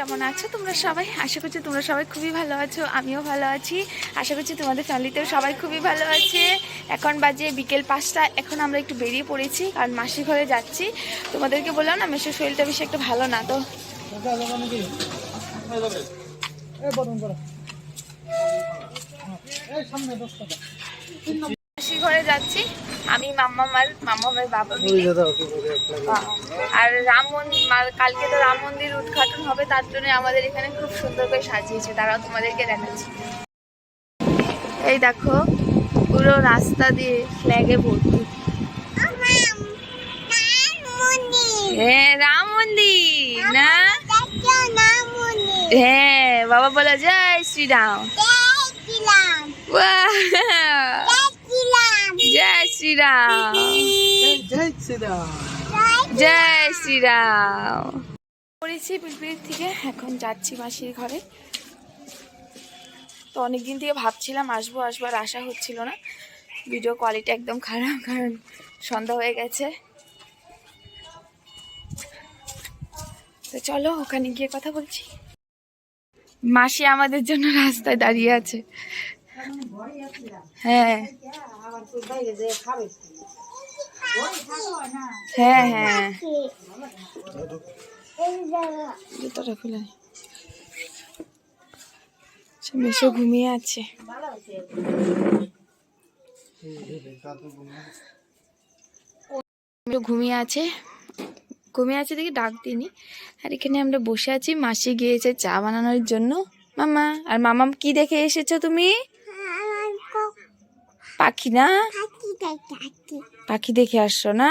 কেমন আছো তোমরা সবাই? আশা করছি তোমরা সবাই খুবই ভালো আছো, আমিও ভালো আছি। আশা করছি তোমাদের ফ্যামিলিতেও সবাই খুবই ভালো আছে। এখন বাজে বিকেল পাঁচটা, এখন আমরা একটু বেরিয়ে পড়েছি, কারণ মাসির ঘরে যাচ্ছি। তোমাদেরকে বললাম না, মেসোর শরীরটা বেশি একটা ভালো না তো। মাসির ঘরে যাচ্ছি। আমি মাম্মামার মাম্মামার বাবা মিলে। আর রাম মন্দির কালকে তো রাম মন্দির উদ্ঘাটন হবে তার জন্য আমাদের এখানে খুব সুন্দর করে সাজিয়েছে। তারাও তোমাদেরকে দেখাচ্ছি। এই দেখো পুরো রাস্তা দিয়ে ফ্ল্যাগে ভর্তি। হ্যাঁ রাম মন্দির না? হ্যাঁ বাবা বলো জয় শ্রীরাম। বাহ! জয় শ্রীরাম। জয় শ্রীরাম। পড়েছি পিলপিল থেকে এখন যাচ্ছি মাসির ঘরে। তো অনেকদিন থেকে ভাবছিলাম আসব আসব আর আসা হচ্ছিল না। ভিডিও কোয়ালিটি একদম খারাপ কারণ সন্ধ্যা হয়ে গেছে। তো চলো ওখানে গিয়ে কথা বলছি। মাসি আমাদের জন্য রাস্তায় দাঁড়িয়ে আছে। হ্যাঁ। হ্যাঁ হ্যাঁ। খুলে মেশো ঘুমিয়ে আছে। ঘুমিয়ে আছে। ঘুমিয়ে আছে দেখি ডাক দিনি আর এখানে আমরা বসে আছি। মাসি গিয়েছে চা বানানোর জন্য। মামা, আর মামাম কি দেখে এসেছ তুমি? পাখি না? পাখি দেখে আসছো না?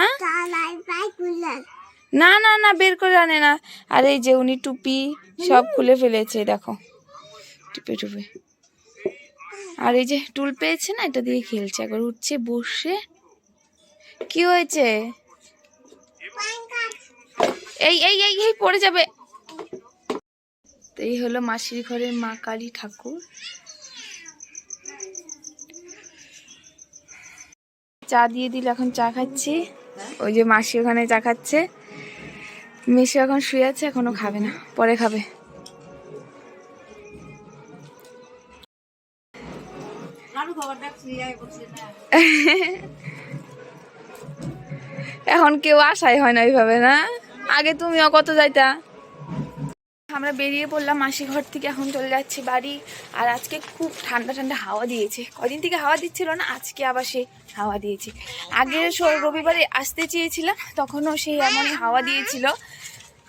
না না না, বের করে আনে না। আর এই যে উনি টুপি সব খুলে ফেলেছে দেখো। টুপি টুপি। আর এই যে টুল পেয়েছে না, এটা দিয়ে খেলছে। একবার উঠছে, বসে। কি হয়েছে? এই এই এই এই, পড়ে যাবে। এই হলো মাসির ঘরের মা কালী ঠাকুর। চা দিয়ে দিল, এখন চা খাচ্ছি। ওই যে মাসি ওখানে চা খাচ্ছে। মেসো এখন শুয়ে আছে, এখনও খাবে না, পরে খাবে। এখন কেউ আশাই হয় না ওইভাবে, না? আগে তুমিও কত যাইতা? আমরা বেরিয়ে পড়লাম মাসি ঘর থেকে, এখন চলে যাচ্ছি বাড়ি। আর আজকে খুব ঠান্ডা ঠান্ডা হাওয়া দিয়েছে। কদিন থেকে হাওয়া দিচ্ছিল না, আজকে আবার সে হাওয়া দিয়েছে। আগের রবিবারে আসতে চেয়েছিলাম, তখনও সেই এমনই হাওয়া দিয়েছিল।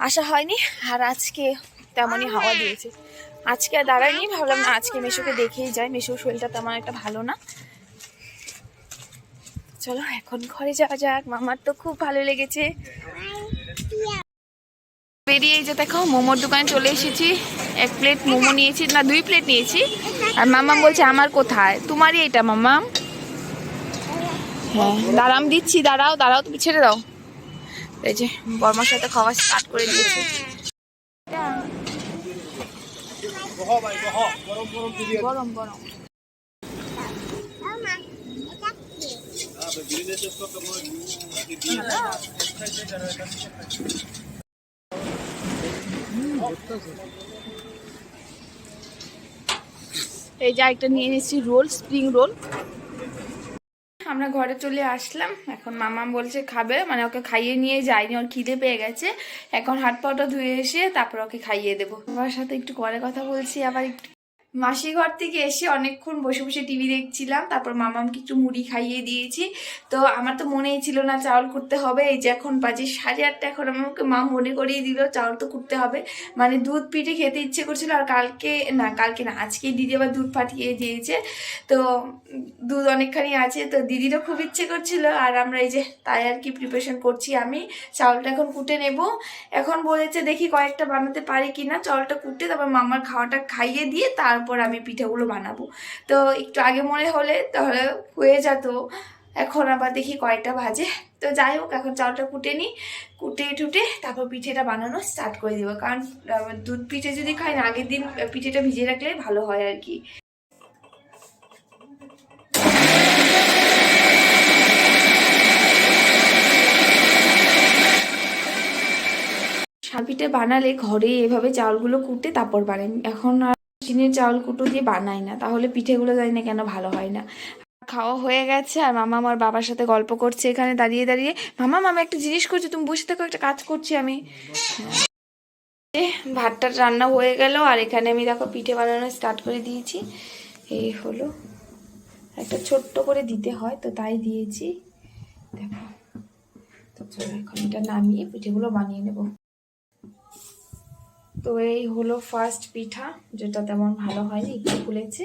আসা হয়নি, আর আজকে তেমনই হাওয়া দিয়েছে। আজকে আর দাঁড়ায়নি, ভাবলাম না, আজকে মেশোকে দেখেই যাই। মেশোর শরীরটা তেমন একটা ভালো না। চলো, এখন ঘরে যাওয়া যাক। মামার তো খুব ভালো লেগেছে। বেরিয়ে এই যে দেখো, মোমোর দোকানে চলে এসেছি। এক প্লেট মোমো নিয়েছি, না, দুই প্লেট নিয়েছি। আর মামাম বলছে, আমার কোথায়? তোমারই এটা মামাম হ্যাঁ দাঁড়াম, দিচ্ছি, দাঁড়াও দাঁড়াও, তুমি ছেড়ে দাও। এই যে, বর্মার সাথে খাওয়া স্টার্ট করে দিয়েছে। গরম গরম এই যে একটা নিয়ে নিয়েছি রোল, স্প্রিং রোল। আমরা ঘরে চলে আসলাম। এখন মামা বলছে খাবে মানে ওকে খাইয়ে নিয়ে যায়নি, ওর খিদে পেয়ে গেছে। এখন হাত পাটা ধুয়ে এসে তারপর ওকে খাইয়ে দেবো। আমার সাথে একটু পরে কথা বলছি, আবার একটু মাসি ঘর থেকে এসে অনেকক্ষণ বসে বসে টিভি দেখছিলাম, তারপর মামামকে একটু মুড়ি খাইয়ে দিয়েছি। তো আমার তো মনেই ছিল না চাউল করতে হবে, এই যে এখন বাজে সাড়ে আটটা, এখন আমাকে মা মনে করিয়ে দিল চাউল তো করতে হবে। মানে দুধ পিঠে খেতে ইচ্ছে করছিল আর কালকে, না কালকে না আজকে দিদি আবার দুধ ফাটিয়ে দিয়েছে। তো দুধ অনেকখানি আছে, তো দিদিরও খুব ইচ্ছে করছিল আর আমরা এই যে তাই আর কি প্রিপারেশন করছি আমি, চাউলটা এখন কুটে নেব। এখন বলেছে দেখি কয়েকটা বানাতে পারি কি না চাউলটা কুটে তারপর মামার খাওয়াটা খাইয়ে দিয়ে তারপর আমি পিঠেগুলো বানাবো। তো একটু আগে মনে হলে তাহলে হয়ে যেত। এখন আবার দেখি কয়েকটা ভাজে তো যাই হোক, এখন চাউলটা কুটে নিই। কুটে টুটে তারপর পিঠেটা বানানো স্টার্ট করে দিব। কারণ দুধ পিঠে যদি খাই, না আগের দিন পিঠেটা ভিজে রাখলে ভালো হয় আর কি। পিঠে বানালে ঘরে এভাবে চাউলগুলো কুটে তারপর বানাই। এখন আর চিনের চাউল কুটো দিয়ে বানাই না, তাহলে পিঠেগুলো জানি না কেন ভালো হয় না। খাওয়া হয়ে গেছে আর মামা আমার বাবার সাথে গল্প করছে এখানে দাঁড়িয়ে দাঁড়িয়ে। মামা মামা একটা জিনিস করছে, তুমি বসে থাকো, একটা কাজ করছি আমি। ভাতটা রান্না হয়ে গেল আর এখানে আমি দেখো পিঠে বানানো স্টার্ট করে দিয়েছি। এই হলো। একটা ছোট্ট করে দিতে হয়, তো তাই দিয়েছি। দেখো। তো চলো এখন এটা নামিয়ে পিঠেগুলো বানিয়ে নেব। তো এই হলো ফার্স্ট পিঠা যেটা তেমন ভালো হয়নি একটু ফুলেছে।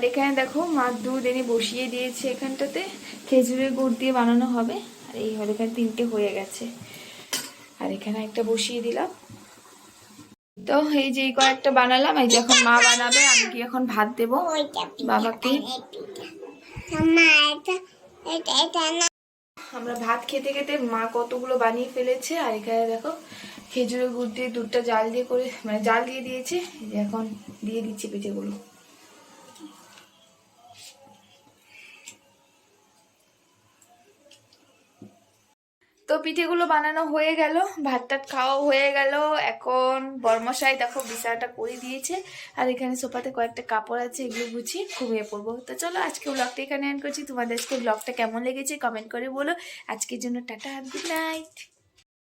আর এখানে দেখো মার দুধ এনে বসিয়ে দিয়েছে এখানটাতে। খেজুরের গুড় দিয়ে বানানো হবে। আর এই হলো এখানে তিনটে হয়ে গেছে। আর এখানে একটা বসিয়ে দিলাম। তো এই যে কয়েকটা বানালাম, এই যে এখন মা বানাবে, আমি কি এখন ভাত দেবো? বাবাকে। আমরা ভাত খেতে খেতে মা কতগুলো বানিয়ে ফেলেছে। আর এখানে দেখো খেজুরের গুড় দিয়ে দুধটা জাল দিয়ে করে মানে জাল দিয়ে দিয়েছে। এখন দিয়ে দিচ্ছি পিঠেগুলো তো পিঠেগুলো বানানো হয়ে গেল ভাত টাত খাওয়া হয়ে গেল। এখন বর্মশাই দেখো বিছানাটা করে দিয়েছে, আর এখানে সোফাতে কয়েকটা কাপড় আছে, এগুলো গুছিয়ে ঘুমিয়ে পড়ব। তো চলো আজকে ব্লগটা এখানে অ্যান্ড করছি। তোমাদের আজকে ব্লগটা কেমন লেগেছে কমেন্ট করে বলো। আজকের জন্য টাটা গুড নাইট